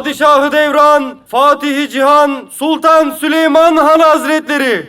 Padişahı Devran, Fatihi Cihan, Sultan Süleyman Han Hazretleri.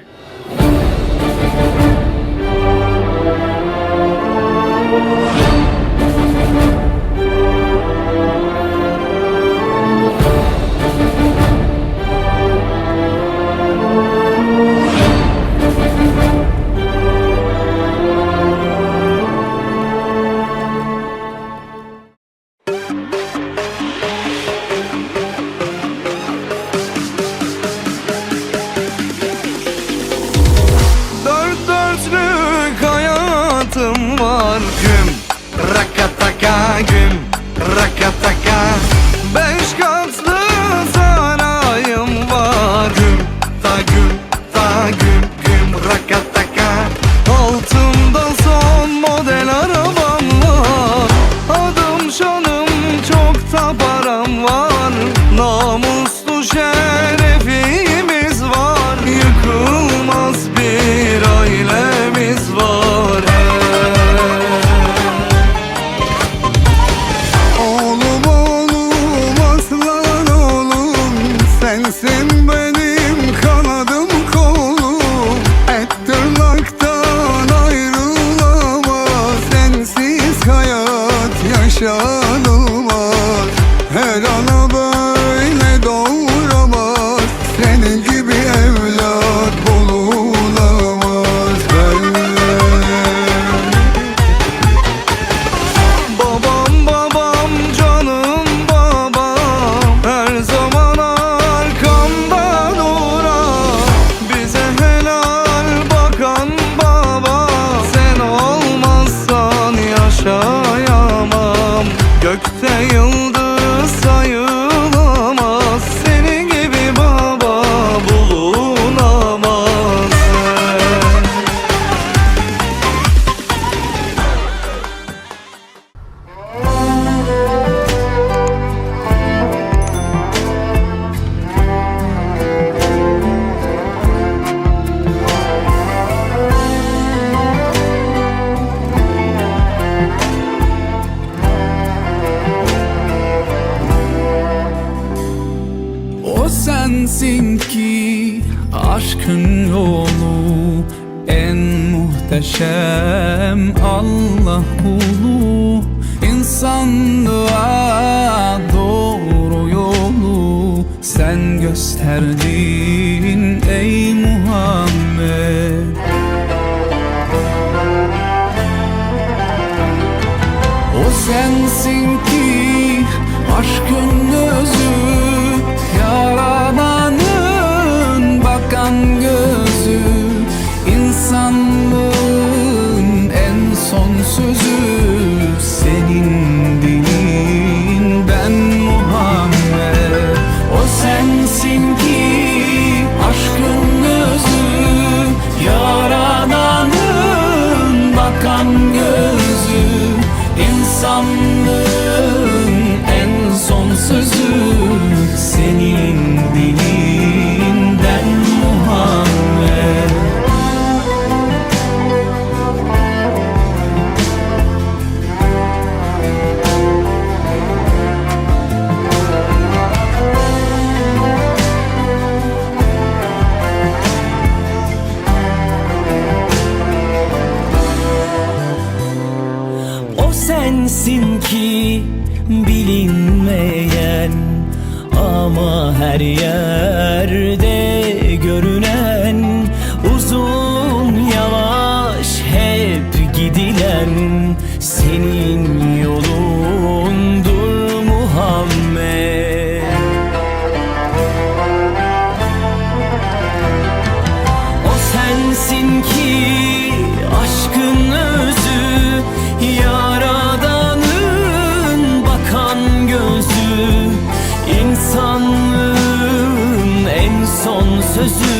sensin. But sensin ki Aşkın yolu en muhteşem Allah kulu. İnsanlığa doğru yolu Sen gösterdin ey Muhammed. O sensin ki aşkın kimsin ki bilinmeyen ama her yerde görünen 三十